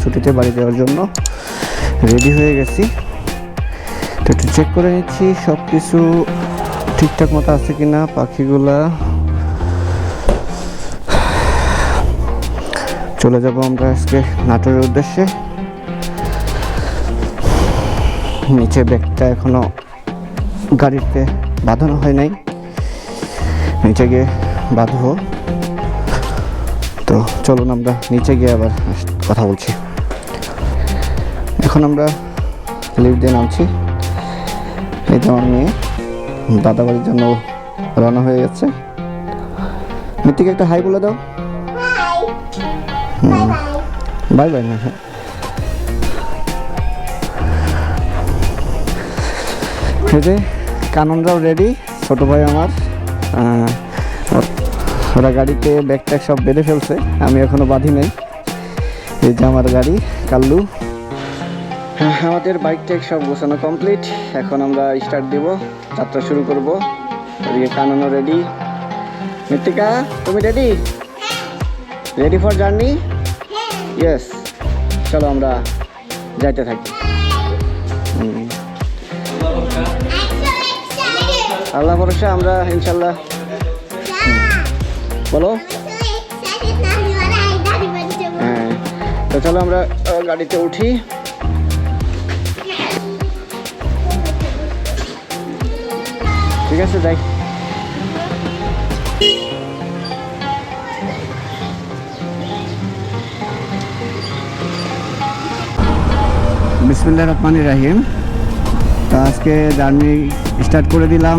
ছুটিতে বাড়ি যাওয়ার জন্য রেডি হয়ে গেছি। তো একটু চেক করে নিচ্ছি সব কিছু ঠিকঠাক মতো আছে কি না পাখিগুলা। চলে যাব আমরা আজকে নাটোরের উদ্দেশ্যে। নিচে ব্যাগটা এখনও গাড়িতে বাঁধানো হয় নাই। নিচে গিয়ে বাঁধবো। তো চলুন আমরা নিচে গিয়ে আবার কথা বলছি। এখন আমরা লিফট দিয়ে নামছি। এই তো আমার মেয়ে। দাদা বাড়ির জন্য রওনা হয়ে গেছে। মিত্তিকে একটা হাই বলে দাও। বাই বাই না হ্যাঁ এই যে কাননরাও রেডি ছোটো ভাই আমার। ওরা গাড়িতে ব্যাগ ট্যাগ সব বেঁধে ফেলছে। আমি এখনও বাঁধি নেই। এই যে আমার গাড়ি কাল্লু। আমাদের বাইক ট্যাগ সব গোছানো কমপ্লিট এখন আমরা স্টার্ট দেব, যাত্রা শুরু করব। ওদিকে কাননও রেডি মৃত্তিকা, তুমি ready ready for journey yes চলো আমরা যাইতে থাকি। আল্লাহ ভরসা, আমরা ইনশাল্লাহ বলো। হ্যাঁ। তো চলো আমরা গাড়িতে উঠি। ঠিক আছে যাই বিসমুল্লাহ রহমান রাহিম। তো আজকে জার্নি স্টার্ট করে দিলাম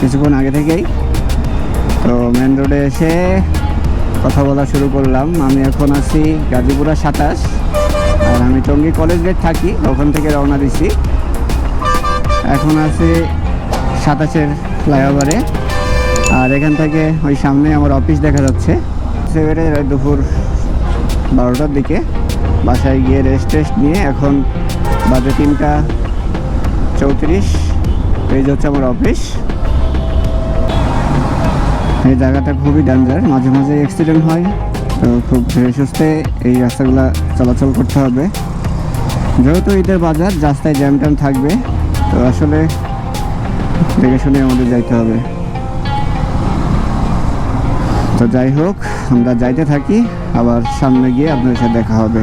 কিছুক্ষণ আগে থেকেই। তো মেন রোডে এসে কথা বলা শুরু করলাম। আমি এখন আছি গাজীপুরা সাতাশ। আর আমি টঙ্গী কলেজ গেট থাকি, ওখান থেকে রওনা দিছি। এখন আছি সাতাশের ফ্লাইওভারে। আর এখান থেকে ওই সামনে আমার অফিস দেখা যাচ্ছে। সেভেরে দুপুর বারোটার দিকে বাসায় গিয়ে রেস্ট টেস্ট নিয়ে এখন বাজে তিনটা চৌত্রিশ। এই হচ্ছে আমার অফিস। এই জায়গাটা খুবই ডেঞ্জার মাঝে মাঝে অ্যাক্সিডেন্ট হয়। তো খুব ধীরে সুস্থে এই রাস্তাগুলো চলাচল করতে হবে। যেহেতু ঈদের বাজার, রাস্তায় জ্যাম ট্যাম থাকবে। তো আসলে দেখে শুনে আমাদের যাইতে হবে। তো যাই হোক, আমরা যাইতে থাকি, আবার সামনে গিয়ে আপনাদের সাথে দেখা হবে।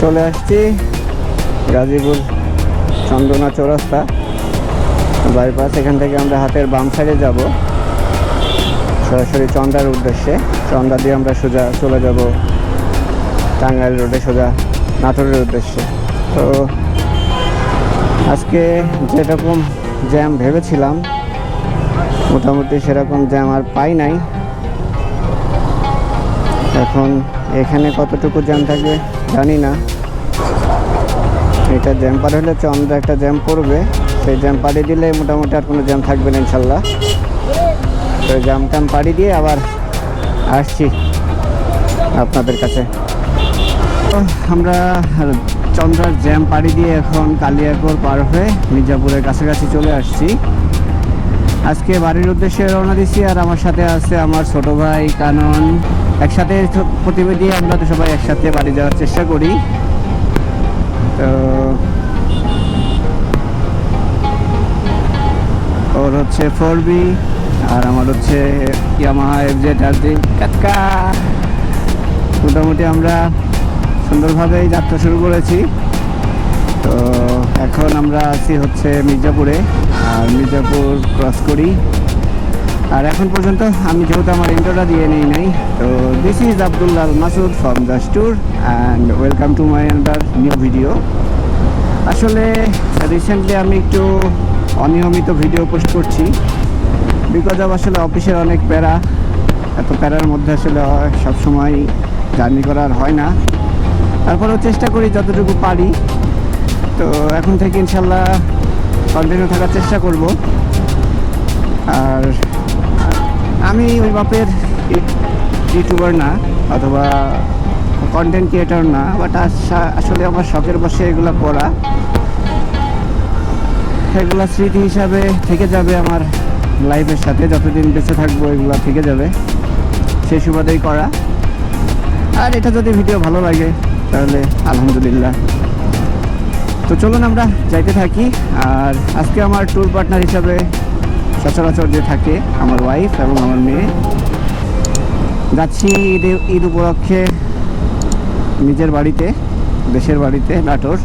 চলে আসছি গাজীপুর চন্দনা চৌরাস্তা। বাইপাস, এখান থেকে আমরা হাতের বাম সাইডে যাব। সরাসরি চন্দার উদ্দেশ্যে। চন্দা দিয়ে আমরা সোজা চলে যাব টাঙ্গাইল রোডে, সোজা নাটোরের উদ্দেশ্যে। তো আজকে যেরকম জ্যাম ভেবেছিলাম। মোটামুটি সেরকম জ্যাম আর পাই নাই। এখন এখানে কতটুকু জ্যাম থাকে জানি না। এটা জ্যাম পার হলে চন্দ্র একটা জ্যাম পড়বে। সেই জ্যাম পাড়ি দিলে মোটামুটি আর কোনো জ্যাম থাকবে না ইনশাল্লাহ। তো জ্যাম ট্যাম পাড়ি দিয়ে আবার আসছি আপনাদের কাছে। আমরা চন্দ্রার জ্যাম পাড়ি দিয়ে এখন কালিয়াকোর পার হয়ে মির্জাপুরের কাছাকাছি চলে আসছি। আজকে বাড়ির উদ্দেশ্যে রওনা দিছি আর আমার সাথে আছে আমার ছোট ভাই কানন। একসাথে প্রতিবেদী, আমরা তো সবাই একসাথে বাড়ি যাওয়ার চেষ্টা করি। তো ওর হচ্ছে ফোর বি আর আমার হচ্ছে ইয়ামাহা এফ জেড আর মোটামুটি আমরা সুন্দরভাবেই যাত্রা শুরু করেছি। তো এখন আমরা আছি হচ্ছে মির্জাপুরে, আর মির্জাপুর ক্রস করি। আর এখন পর্যন্ত আমি যেহেতু আমার ইন্টারটা দিয়ে নেই নাই, তো this is Abdullah Masud from the tour and welcome to my under new video আসলে রিসেন্টলি আমি একটু অনিয়মিত ভিডিও পোস্ট করছি বিকজ অব আসলে অফিসের অনেক প্যারা, এত প্যারার মধ্যে আসলে সবসময় জার্নি করার হয় না। তারপরেও চেষ্টা করি যতটুকু পারি। তো এখন থেকে ইনশাল্লাহ কন্টিনিউ থাকার চেষ্টা করব। আর আমি ওই বাপের ইউটিউবার না, অথবা কন্টেন্ট ক্রিয়েটার না বাট আসলে আমার শখের বসে এগুলো করা। এগুলো স্মৃতি হিসাবে থেকে যাবে আমার লাইফের সাথে, যতদিন বেঁচে থাকব এগুলো থেকে যাবে। সেই সুবাদেই করা। আর এটা যদি ভিডিও ভালো লাগে তাহলে আলহামদুলিল্লাহ। তো চলুন আমরা যাইতে থাকি, আর আজকে আমার ট্যুর পার্টনার হিসাবে সচরাচর যে থাকে আমার ওয়াইফ এবং আমার মেয়ে, যাচ্ছি ঈদ ঈদ উপলক্ষে নিজের বাড়িতে, দেশের বাড়িতে নাটোর।